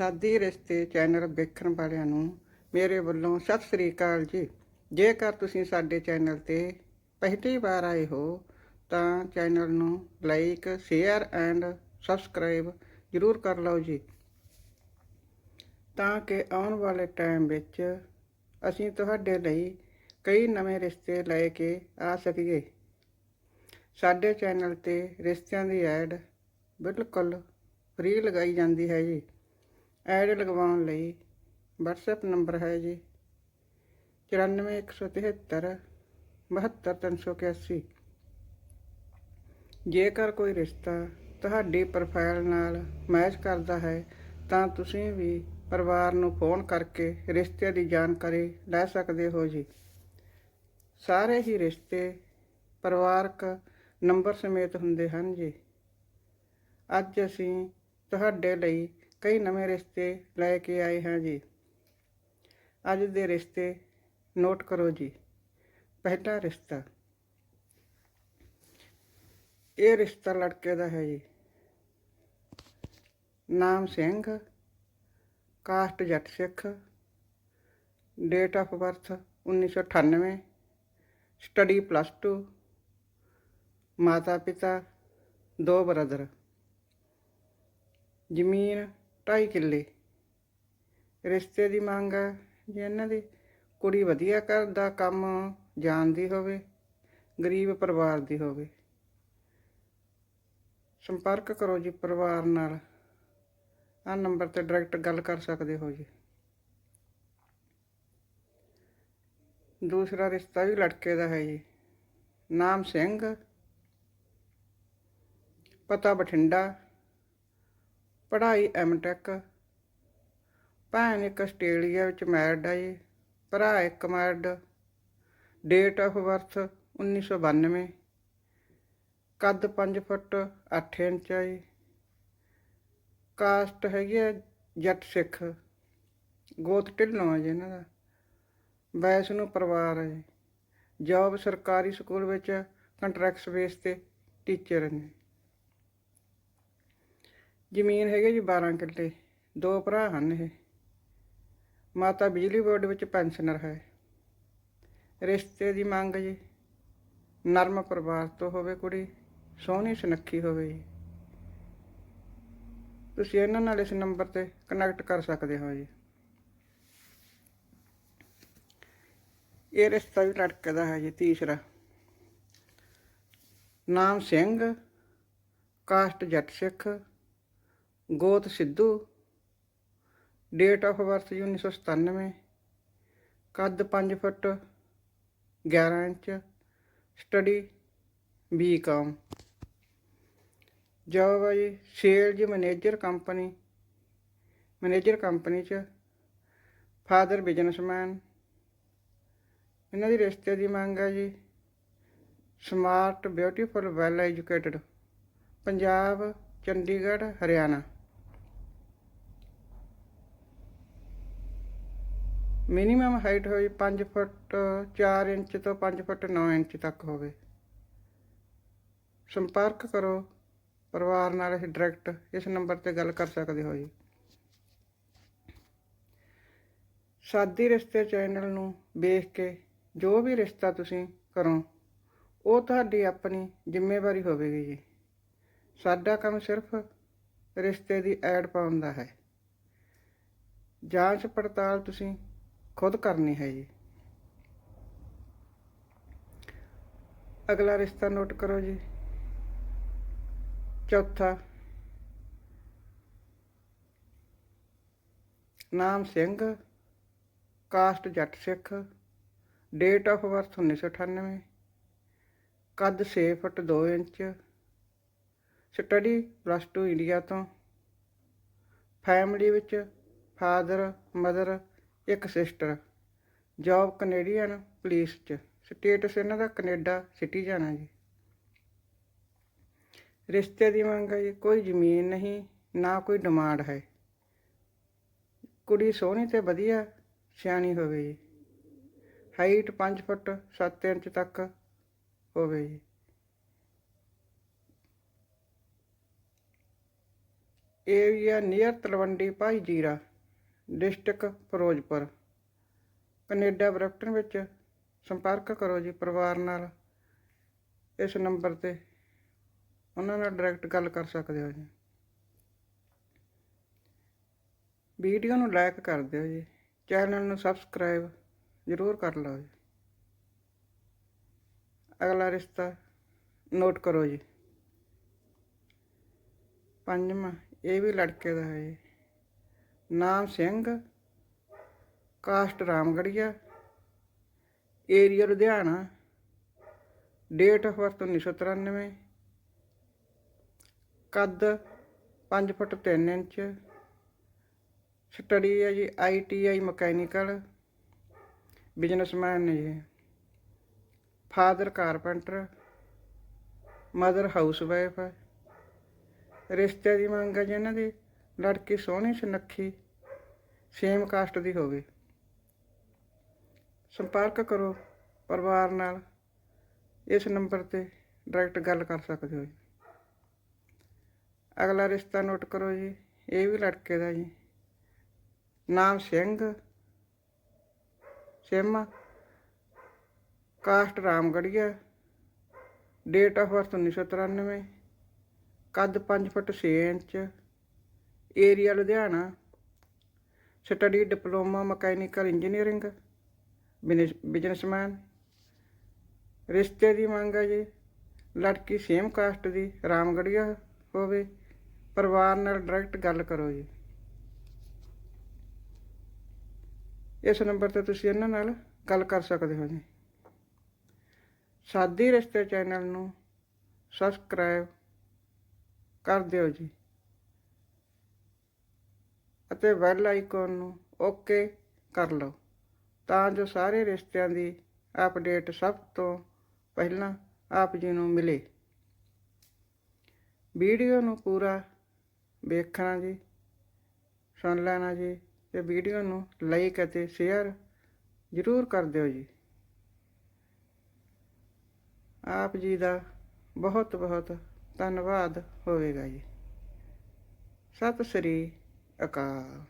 ਸਾਦੀ ਰਿਸ਼ਤੇ ਚੈਨਲ ਵੇਖਣ ਵਾਲਿਆਂ ਨੂੰ ਮੇਰੇ ਵੱਲੋਂ ਸਤਿ ਸ੍ਰੀ ਅਕਾਲ ਜੀ। ਜੇਕਰ ਤੁਸੀਂ ਸਾਡੇ ਚੈਨਲ ਤੇ ਪਹਿਲੀ ਵਾਰ ਆਏ ਹੋ, ਤਾਂ ਚੈਨਲ ਨੂੰ ਲਾਈਕ, ਸ਼ੇਅਰ ਐਂਡ ਸਬਸਕ੍ਰਾਈਬ ਜ਼ਰੂਰ ਕਰ ਲਓ ਜੀ। ਤਾਂ ਕਿ ਆਉਣ ਵਾਲੇ ਟਾਈਮ ਵਿੱਚ ਅਸੀਂ ਤੁਹਾਡੇ ਲਈ ਕਈ ਨਵੇਂ ਰਿਸ਼ਤੇ ਲੈ ਕੇ ਆ ਸਕੀਏ। ਸਾਡੇ ਚੈਨਲ ਤੇ ਰਿਸ਼ਤਿਆਂ ਦੀ ਐਡ ਬਿਲਕੁਲ ਫ੍ਰੀ ਲਗਾਈ ਜਾਂਦੀ ਹੈ ਜੀ। ਐਡ ਲਗਵਾਉਣ ਲਈ WhatsApp ਨੰਬਰ ਹੈ ਜੀ 94173 72381 ਜੇਕਰ ਕੋਈ ਰਿਸ਼ਤਾ ਤੁਹਾਡੀ ਪ੍ਰੋਫਾਈਲ ਨਾਲ ਮੈਚ ਕਰਦਾ ਹੈ, ਤਾਂ ਤੁਸੀਂ ਵੀ ਪਰਿਵਾਰ ਨੂੰ ਫੋਨ ਕਰਕੇ ਰਿਸ਼ਤੇ ਦੀ ਜਾਣਕਾਰੀ ਲੈ ਸਕਦੇ ਹੋ ਜੀ। ਸਾਰੇ ਹੀ ਰਿਸ਼ਤੇ ਪਰਿਵਾਰਕ ਨੰਬਰ ਸਮੇਤ ਹੁੰਦੇ ਹਨ ਜੀ। ਅੱਜ ਅਸੀਂ ਤੁਹਾਡੇ ਲਈ ਕਈ ਨਵੇਂ ਰਿਸ਼ਤੇ ਲੈ ਕੇ ਆਏ ਹਾਂ ਜੀ। ਅੱਜ ਦੇ ਰਿਸ਼ਤੇ ਨੋਟ ਕਰੋ ਜੀ। ਪਹਿਲਾ ਰਿਸ਼ਤਾ। ਇਹ ਰਿਸ਼ਤਾ ਲੜਕੇ ਦਾ ਹੈ ਜੀ। ਨਾਮ Singh, caste Jatt Sikh, date of birth 1998 study plus 2 ਮਾਤਾ ਪਿਤਾ ਦੋ ਬ੍ਰਦਰ। ਜ਼ਮੀਨ 2.5 ਕਿੱਲੇ। ਰਿਸ਼ਤੇ ਦੀ ਮੰਗ ਹੈ ਜੇ ਇਹਨਾਂ ਦੀ ਕੁੜੀ ਵਧੀਆ ਘਰ ਦਾ ਕੰਮ ਜਾਣਦੀ ਹੋਵੇ, ਗਰੀਬ ਪਰਿਵਾਰ ਦੀ ਹੋਵੇ। ਸੰਪਰਕ ਕਰੋ ਜੀ ਪਰਿਵਾਰ ਨਾਲ। ਆ ਨੰਬਰ ਤੇ ਡਾਇਰੈਕਟ ਗੱਲ ਕਰ ਸਕਦੇ ਹੋ ਜੀ। ਦੂਸਰਾ ਰਿਸ਼ਤਾ ਵੀ ਲੜਕੇ ਦਾ ਹੈ ਜੀ। ਨਾਮ ਸਿੰਘ, ਪਤਾ ਬਠਿੰਡਾ। ਪੜ੍ਹਾਈ ਐਮਟੈਕ। ਭੈਣ ਇੱਕ ਆਸਟ੍ਰੇਲੀਆ ਵਿੱਚ ਮੈਰਿਡ ਹੈ ਜੀ, ਭਰਾ ਇੱਕ ਮੈਰਿਡ ਡੇਟ ਆਫ ਬਰਥ 1992 ਕੱਦ 5 ਫੁੱਟ 8 ਇੰਚ ਹੈ ਜੀ। ਕਾਸਟ ਹੈਗੀ ਹੈ ਜੱਟ ਸਿੱਖ, ਗੋਤ ਢਿੱਲੋਂ ਹੈ ਜੀ ਇਹਨਾਂ ਦਾ ਵੈਸ ਨੂੰ ਪਰਿਵਾਰ ਹੈ ਜੀ। ਜੌਬ ਸਰਕਾਰੀ ਸਕੂਲ ਵਿੱਚ ਕੰਟਰੈਕਟਸ ਬੇਸ ਤੇ ਟੀਚਰ ਨੇ। ਜ਼ਮੀਨ ਹੈਗੀ ਜੀ 12 ਕਿੱਲੇ, ਦੋ ਭਰਾ ਹਨ ਇਹ। ਮਾਤਾ ਬਿਜਲੀ ਬੋਰਡ ਵਿੱਚ ਪੈਨਸ਼ਨਰ ਹੈ। ਰਿਸ਼ਤੇ ਦੀ ਮੰਗ ਜੀ, ਨਰਮ ਪਰਿਵਾਰ ਤੋਂ ਹੋਵੇ ਕੁੜੀ, ਸੋਹਣੀ ਸੁਨੱਖੀ ਹੋਵੇ ਜੀ। ਤੁਸੀਂ ਇਹਨਾਂ ਨਾਲ ਇਸ ਨੰਬਰ ਤੇ ਕਨੈਕਟ ਕਰ ਸਕਦੇ ਹੋ ਜੀ। ਇਹ ਰਿਸ਼ਤਾ ਵੀ ਲੜਕੇ ਦਾ ਹੈ ਜੀ, ਤੀਸਰਾ। ਨਾਮ ਸਿੰਘ, ਕਾਸਟ ਜੱਟ ਸਿੱਖ ਗੋਤ ਸਿੱਧੂ। ਡੇਟ ਆਫ ਬਰਥ 1997 ਕੱਦ 5 foot 11 inch. Study B Com job ਹੈ ਜੀ sales manager company manager company ਚ ਫਾਦਰ ਬਿਜ਼ਨਸਮੈਨ ਇਹਨਾਂ ਦੀ ਰਿਸ਼ਤੇ ਦੀ ਮੰਗ ਹੈ ਜੀ smart beautiful well educated Punjab, Chandigarh, Haryana. Minimum height ਹੋਈ 5 ਫੁੱਟ 4 ਇੰਚ ਤੋਂ 5 ਫੁੱਟ 9 ਇੰਚ ਤੱਕ ਹੋਵੇ। ਸੰਪਰਕ ਕਰੋ, ਪਰਿਵਾਰ ਨਾਲ ਅਸੀਂ ਡਾਇਰੈਕਟ ਇਸ ਨੰਬਰ ਤੇ ਗੱਲ ਕਰ ਸਕਦੇ ਹੋ ਜੀ। ਸਾਦੀ ਰਿਸ਼ਤੇ ਚੈਨਲ ਨੂੰ ਵੇਖ ਕੇ ਜੋ ਵੀ ਰਿਸ਼ਤਾ ਤੁਸੀਂ ਕਰੋ, ਉਹ ਤੁਹਾਡੀ ਆਪਣੀ ਜ਼ਿੰਮੇਵਾਰੀ ਹੋਵੇਗੀ ਜੀ। ਸਾਡਾ ਕੰਮ ਸਿਰਫ ਰਿਸ਼ਤੇ ਦੀ ਐਡ ਪਾਉਣ ਦਾ ਹੈ। ਜਾਂਚ ਪੜਤਾਲ ਤੁਸੀਂ ਖੁਦ ਕਰਨੀ ਹੈ ਜੀ। ਅਗਲਾ ਰਿਸ਼ਤਾ ਨੋਟ ਕਰੋ ਜੀ। ਚੌਥਾ। ਨਾਮ Singh, caste Jatt Sikh, date of birth 1998 ਕੱਦ 6 foot 2 inch, study plus 2 India ਤੋਂ, ਫੈਮਿਲੀ ਵਿੱਚ ਫਾਦਰ, ਮਦਰ ਇੱਕ ਸਿਸਟਰ ਜੌਬ ਕੈਨੇਡੀਅਨ ਪੁਲਿਸ ਚ। ਸਟੇਟਸ ਇਹਨਾਂ ਦਾ ਕੈਨੇਡਾ ਸਿਟੀ ਜਾਣਾ ਜੀ। ਰਿਸ਼ਤੇ ਦੀ ਮੰਗ ਹੈ ਜੀ, ਕੋਈ ਜ਼ਮੀਨ ਨਹੀਂ, ਨਾ ਕੋਈ ਡਿਮਾਂਡ ਹੈ। ਕੁੜੀ ਸੋਹਣੀ ਤੇ ਵਧੀਆ, ਸਿਆਣੀ ਹੋਵੇ ਜੀ। ਹਾਈਟ 5 ਫੁੱਟ 7 ਇੰਚ ਤੱਕ ਹੋਵੇ ਜੀ। ਏਰੀਆ ਨੀਅਰ ਤਲਵੰਡੀ ਭਾਈ ਜੀਰਾ। ਡਿਸਟ੍ਰਿਕਟ ਫਿਰੋਜ਼ਪੁਰ। ਕੈਨੇਡਾ ਬਰੈਂਪਟਨ ਵਿੱਚ ਸੰਪਰਕ ਕਰੋ ਜੀ ਪਰਿਵਾਰ ਨਾਲ। ਇਸ ਨੰਬਰ ਤੇ ਉਹਨਾਂ ਨਾਲ ਡਾਇਰੈਕਟ ਗੱਲ ਕਰ ਸਕਦੇ ਹੋ ਜੀ। ਵੀਡੀਓ ਨੂੰ ਲਾਈਕ ਕਰ ਦਿਓ ਜੀ। ਚੈਨਲ ਨੂੰ ਸਬਸਕ੍ਰਾਈਬ ਜ਼ਰੂਰ ਕਰ ਲਓ ਜੀ। ਅਗਲਾ ਰਿਸ਼ਤਾ ਨੋਟ ਕਰੋ ਜੀ। ਪੰਜਵਾਂ, ਇਹ ਵੀ ਲੜਕੇ ਦਾ ਹੈ ਜੀ। ਨਾਮ Singh, caste Ramgarhia, area Ludhiana, date of birth 1993 ਕੱਦ 5 ਫੁੱਟ 3 ਇੰਚ, ਸਟੱਡੀ ਹੈ ਜੀ ਆਈਟੀਆਈ ਮਕੈਨੀਕਲ, ਬਿਜ਼ਨਸਮੈਨ ਨੇ ਜੀ, father carpenter, mother housewife ਹੈ, ਰਿਸ਼ਤੇ ਦੀ ਮੰਗ ਹੈ ਜੀ ਇਹਨਾਂ ਦੀ। ਲੜਕੀ ਸੋਹਣੀ ਸੁਨੱਖੀ, ਸੇਮ ਕਾਸਟ ਦੀ ਹੋਵੇ। ਸੰਪਰਕ ਕਰੋ ਪਰਿਵਾਰ ਨਾਲ, ਇਸ ਨੰਬਰ ਤੇ ਡਾਇਰੈਕਟ ਗੱਲ ਕਰ ਸਕਦੇ ਹੋ ਜੀ। ਅਗਲਾ ਰਿਸ਼ਤਾ ਨੋਟ ਕਰੋ ਜੀ, ਇਹ ਵੀ ਲੜਕੇ ਦਾ ਜੀ। ਨਾਮ Singh, Sema, caste Ramgarhia, date of birth 1993 ਕੱਦ 5 foot 6 inch area Ludhiana. Study, diploma, mechanical engineering businessman. ਰਿਸ਼ਤੇ ਦੀ ਮੰਗ ਹੈ ਜੀ, ਲੜਕੀ ਸੇਮ ਕਾਸਟ ਦੀ, ਰਾਮਗੜੀਆ ਹੋਵੇ, ਪਰਿਵਾਰ ਨਾਲ ਡਾਇਰੈਕਟ ਗੱਲ ਕਰੋ ਜੀ। ਇਸ ਨੰਬਰ ਤੇ ਤੁਸੀਂ ਇਹਨਾਂ ਨਾਲ ਗੱਲ ਕਰ ਸਕਦੇ ਹੋ ਜੀ। ਸਾਦੀ ਰਿਸ਼ਤੇ ਚੈਨਲ ਨੂੰ ਸਬਸਕ੍ਰਾਈਬ ਕਰ ਦਿਓ ਜੀ। ਅਤੇ ਬੈਲ ਆਈਕਨ ਨੂੰ ਓਕੇ ਕਰ ਲਓ। ਤਾਂ ਜੋ ਸਾਰੇ ਰਿਸ਼ਤਿਆਂ ਦੀ ਅਪਡੇਟ ਸਭ ਤੋਂ ਪਹਿਲਾਂ ਆਪ ਜੀ ਨੂੰ ਮਿਲੇ। ਵੀਡੀਓ ਨੂੰ ਪੂਰਾ ਵੇਖਣਾ ਜੀ, ਸੁਣ ਲੈਣਾ ਜੀ ਤੇ ਵੀਡੀਓ ਨੂੰ ਲਾਈਕ ਅਤੇ ਸ਼ੇਅਰ ਜ਼ਰੂਰ ਕਰ ਦਿਓ ਜੀ। ਆਪ ਜੀ ਦਾ ਬਹੁਤ ਬਹੁਤ ਧੰਨਵਾਦ ਹੋਵੇਗਾ ਜੀ। ਸਤਿ ਸ੍ਰੀ ਅਕਾਲ